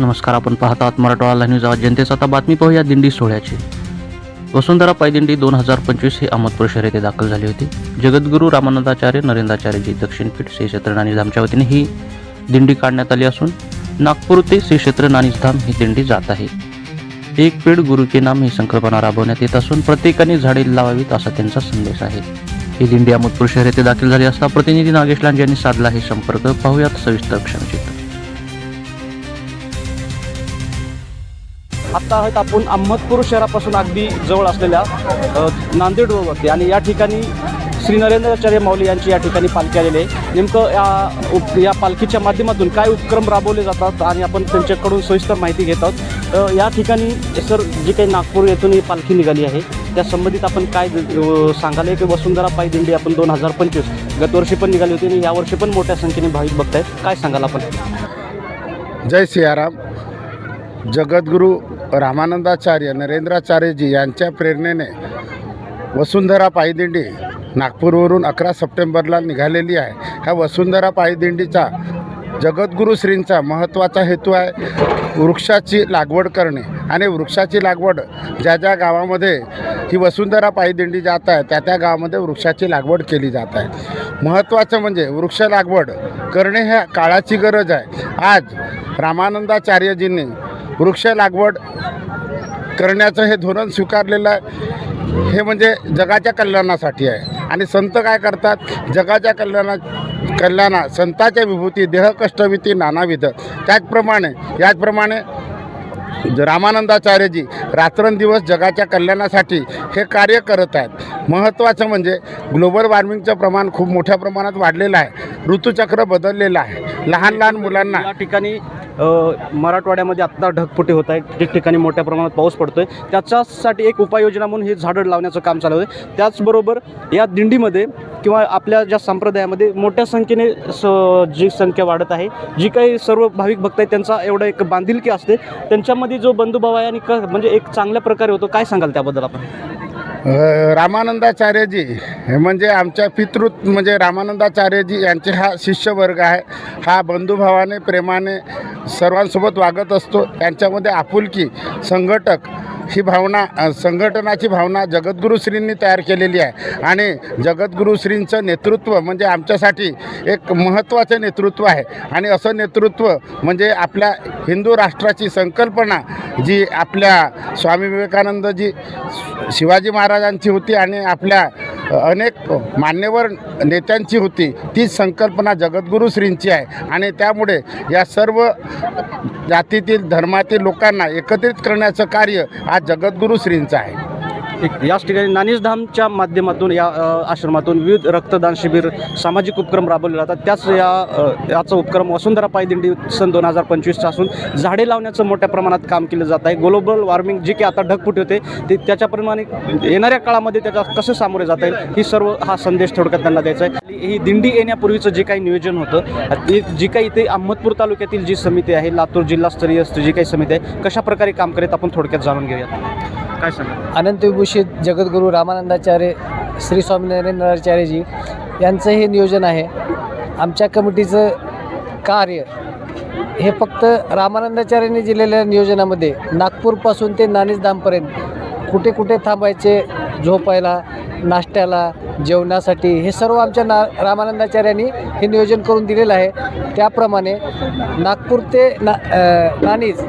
नमस्कार आपण पाहता आहात मराठवाडा न्यूज आज जनतेचा. आता बातमी पाहूया दिंडी सोहळ्याची. वसुंधरा पायदिंडी दोन हजार पंचवीस ही अहमदपूर शहर येथे दाखल झाली होती. जगद्गुरू रामानंदाचार्य नरेंद्राचार्यजी दक्षिणपीठ श्री क्षेत्र नाणीधामच्या वतीने ही दिंडी काढण्यात आली असून नागपूर ते श्री क्षेत्र नाणीधाम ही दिंडी जात आहे. एक पेड गुरुचे नाम ही संकल्पना राबवण्यात येत असून प्रत्येकाने झाडे लावावीत असा त्यांचा संदेश आहे. ही दिंडी अहमदपूर शहर येथे दाखल झाली असता प्रतिनिधी नागेश लांजे यांनी साधला हे संपर्क. पाहूयात सविस्तर क्षणचित्र आत्ता आहेत आपण अहमदपूर शहरापासून अगदी जवळ असलेल्या अ, नांदेड रोडवरती आणि या ठिकाणी श्री नरेंद्राचार्य माऊली यांची या ठिकाणी पालखी आलेली आहे. नेमकं या उप या पालखीच्या माध्यमातून काय उपक्रम राबवले जातात आणि आपण त्यांच्याकडून सविस्तर माहिती घेत आहोत. या ठिकाणी सर जी काही नागपूर येथून ही पालखी निघाली आहे त्या संबंधित आपण काय सांगाल? की वसुंधरा पाय दिंडी आपण दोन हजार पंचवीस गतवर्षी पण निघाली होती आणि यावर्षी पण मोठ्या संख्येने भाविक बघतायत काय सांगाल आपण? जय सियाराम. जगद्गुरू रामानंदाचार्य नरेंद्राचार्यजी यांच्या प्रेरणेने वसुंधरा पायदिंडी नागपूरवरून अकरा सप्टेंबरला निघालेली आहे. ह्या वसुंधरा पायदिंडीचा जगद्गुरू श्रींचा महत्त्वाचा हेतू आहे वृक्षाची लागवड करणे. आणि वृक्षाची लागवड ज्या ज्या गावामध्ये ही वसुंधरा पायदिंडी जात आहे त्या त्या गावामध्ये वृक्षाची लागवड केली जात आहे. महत्त्वाचं म्हणजे वृक्ष लागवड करणे ह्या काळाची गरज आहे. आज रामानंदाचार्यजींनी वृक्ष लागवड करण्याचं हे धोरण स्वीकारलेलं आहे. हे म्हणजे जगाच्या कल्याणासाठी आहे. आणि संत काय करतात? जगाच्या कल्याणा कल्याणा संताच्या विभूती देहकष्टविधी नानाविध. त्याचप्रमाणे याचप्रमाणे रामानंदाचार्यजी रात्रंदिवस जगाच्या कल्याणासाठी हे कार्य करत आहेत. महत्त्वाचं म्हणजे ग्लोबल वॉर्मिंगचं प्रमाण खूप मोठ्या प्रमाणात वाढलेलं आहे. ऋतुचक्र बदललेलं आहे. लहान लहान मुलांना या ठिकाणी मराठवाड्यामध्ये आत्ता ढगफुटी होत आहे ठिकठिकाणी मोठ्या प्रमाणात पाऊस पडतोय त्याच्यासाठी एक उपाययोजना म्हणून हे झाडं लावण्याचं काम चालू आहे. त्याचबरोबर या दिंडीमध्ये किंवा आपल्या ज्या संप्रदायामध्ये मोठ्या संख्येने स जी संख्या वाढत आहे जी काही सर्व भाविक भक्त आहेत त्यांचा एवढा एक बांधिलकी असते. त्यांच्यामध्ये जो बंधुभाव आहे आणि क म्हणजे एक चांगल्या प्रकारे होतो काय सांगाल त्याबद्दल आपण? रामानंदाचार्यजी हे म्हणजे आमच्या पितृ म्हणजे रामानंदाचार्यजी यांचे हा शिष्यवर्ग आहे. हा बंधुभावाने प्रेमाने सर्वांसोबत वागत असतो. यांच्यामध्ये आपुलकी संघटक ही भावना संघटनाची भावना जगद्गुरुश्रींनी तयार केलेली आहे. आणि जगद्गुरुश्रींचं नेतृत्व म्हणजे आमच्यासाठी एक महत्त्वाचं नेतृत्व आहे. आणि असं नेतृत्व म्हणजे आपल्या हिंदू राष्ट्राची संकल्पना जी आपल्या स्वामी विवेकानंदजी शिवाजी महाराजांची होती आणि आपल्या अनेक मान्यवर नेत्यांची होती. तीच संकल्पना जगद्गुरुश्रींची आहे. आणि त्यामुळे या सर्व जातीतील धर्मातील लोकांना एकत्रित करण्याचं कार्य आज जगद्गुरुश्रींचं आहे. ठीक याच ठिकाणी नानीसधामच्या माध्यमातून या आश्रमातून विविध रक्तदान शिबिर सामाजिक उपक्रम राबवले जातात. त्याच या याचा उपक्रम वसुंधरा पायदिंडी सन दोन हजार पंचवीसचा असून झाडे लावण्याचं मोठ्या प्रमाणात काम केलं जात आहे. ग्लोबल वॉर्मिंग जी की आता ढगफुट होते ते त्याच्याप्रमाणे येणाऱ्या काळामध्ये त्याचा कसं सामोरे जाता येईल ही सर्व हा संदेश थोडक्यात त्यांना द्यायचा आहे. ही दिंडी येण्यापूर्वीचं जे काही नियोजन होतं ते जी काही इथे अहमदपूर तालुक्यातील जी समिती आहे लातूर जिल्हास्तरीय जी काही समिती आहे कशा प्रकारे काम करीत आपण थोडक्यात जाणून घेऊयात. काय सांगा अनंत विभूषित जगद्गुरू रामानंदाचार्य श्री स्वामी नरेंद्राचार्यजी यांचं हे नियोजन आहे. आमच्या कमिटीचं कार्य हे फक्त रामानंदाचार्यांनी दिलेल्या नियोजनामध्ये नागपूरपासून ते नाणीसधामपर्यंत कुठे कुठे थांबायचे झोपायला नाश्त्याला जेवणासाठी हे सर्व आमच्या ना रामानंदाचार्यांनी हे नियोजन करून दिलेलं आहे. त्याप्रमाणे नागपूर ते ना नाणीज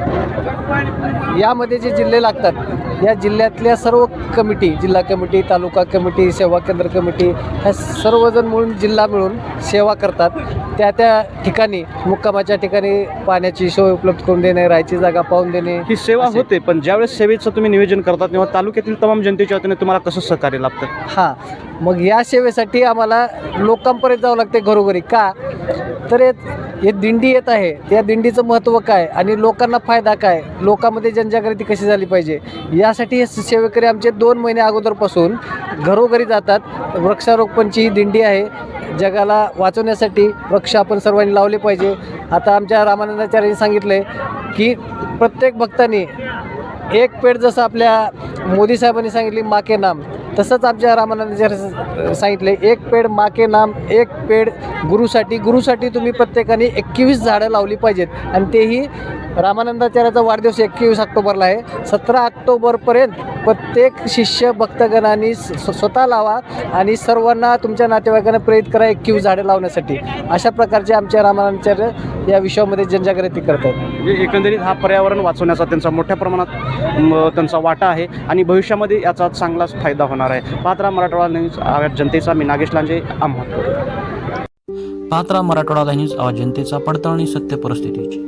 यामध्ये जे जिल्हे लागतात या जिल्ह्यातल्या सर्व कमिटी जिल्हा कमिटी तालुका कमिटी सेवा केंद्र कमिटी ह्या सर्वजण मिळून जिल्हा मिळून सेवा करतात. त्या त्या ठिकाणी मुक्कामाच्या ठिकाणी पाण्याची सोय उपलब्ध करून देणे राहायची जागा पाहून देणे. ही सेवा असे- होते पण ज्यावेळेस सेवेचं तुम्ही नियोजन करतात तेव्हा तालुक्यातील तमाम जनतेच्या वतीने तुम्हाला कसं सहकार्य लाभतं? हां. मग या सेवेसाठी आम्हाला लोकांपर्यंत जावं लागते घरोघरी. का? तर हे- हे दिंडी येत आहे. त्या दिंडीचं महत्त्व काय? आणि लोकांना फायदा काय? लोकांमध्ये जनजागृती कशी झाली पाहिजे? यासाठी हे सेवेकरी आमचे दोन महिने अगोदरपासून घरोघरी जातात. वृक्षारोपणची ही दिंडी आहे. जगाला वाचवण्यासाठी वृक्ष आपण सर्वांनी लावले पाहिजे. आता आमच्या रामानंदाचार्यांनी सांगितलं आहे की प्रत्येक भक्तांनी एक पेड जसं आपल्या मोदी साहेबांनी सांगितली माके नाम. तसंच आमच्या रामानंदाचार्य सांगितले एक पेड माके नाम एक पेड गुरुसाठी. गुरुसाठी तुम्ही प्रत्येकाने एकवीस झाडं लावली पाहिजेत. आणि तेही रामानंदाचार्याचा वाढदिवस एकवीस ऑक्टोबरला आहे. सतरा ऑक्टोबरपर्यंत प्रत्येक शिष्य भक्तगणांनी स्वतः लावा आणि सर्वांना तुमच्या नातेवाईकांना प्रेरित करा एकवीस झाडे लावण्यासाठी. अशा प्रकारचे आमच्या रामानंदाचार्य या विषयामध्ये जनजागृती करतात. म्हणजे एकंदरीत हा पर्यावरण वाचवण्याचा त्यांचा मोठ्या प्रमाणात त्यांचा वाटा आहे आणि भविष्यामध्ये याचा चांगलाच फायदा होणार आहे. पात्रा मराठवाडा न्यूज आवाज जनतेचा. मी नागेश लांजे अहमदपूर पात्रा मराठवाडा न्यूज आवाज जनतेचा. पडताळणी सत्य परिस्थितीची.